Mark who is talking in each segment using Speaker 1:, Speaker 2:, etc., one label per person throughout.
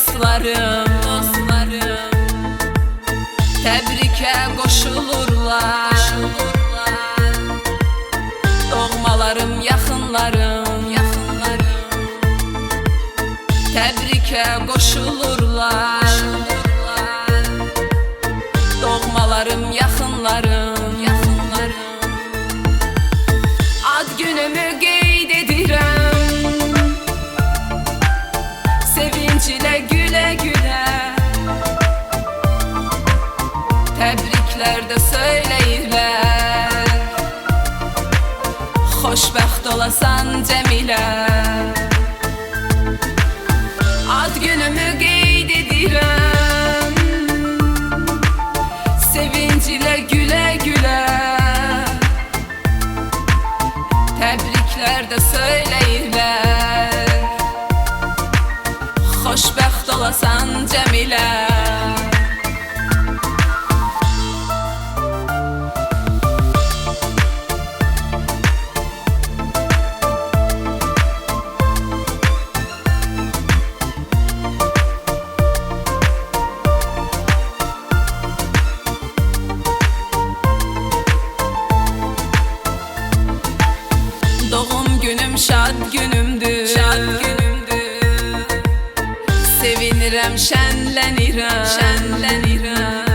Speaker 1: Dostlarım, dostlarım. Təbrikə qoşulurlar, qoşulurlar Doğmalarım, yaxınlarım, yaxınlarım Təbrikə qoşulurlar, Təbriklər də söyləyirlər Xoşbəxt olasan Cəmilə Ad günümü qeyd edirəm Sevinç ilə gülə gülə Təbriklər də söyləyirlər Xoşbəxt olasan Cəmilə Sevinirəm, şənlənirəm Şənlənirəm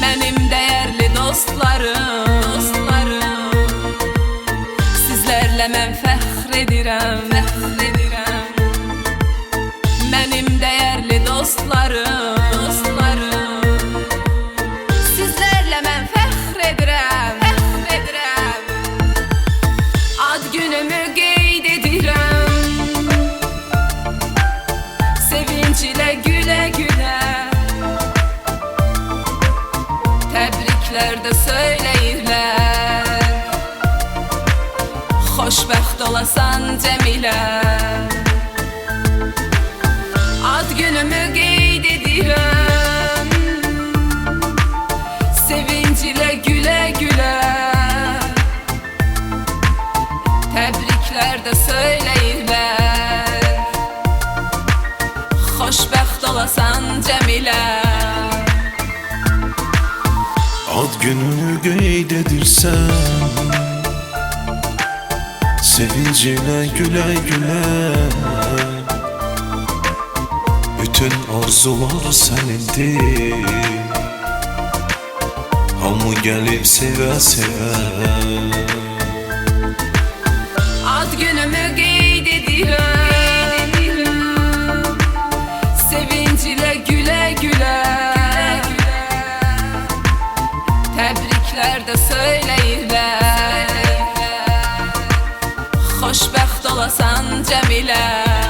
Speaker 1: Mənim dəyərli dostlarım. Dostlarım Sizlərlə mən Fəxr edirəm Təbriklər də söyləyirlər Xoşbəxt olasan Cəmilə. Ad günümü qeyd edirəm. Sevinç ilə gülə gülə. Təbriklər də söyləyirlər. Xoşbəxt olasan Cəmilə
Speaker 2: Ad gününü qeyd edirsən Sevincinə gülə gülə Bütün arzular sənindir Hamı gəlib sevə sevə.
Speaker 1: Ad günümü qeyd Təbriklər də söyləyirlər Xoşbəxt olasan Cəmilə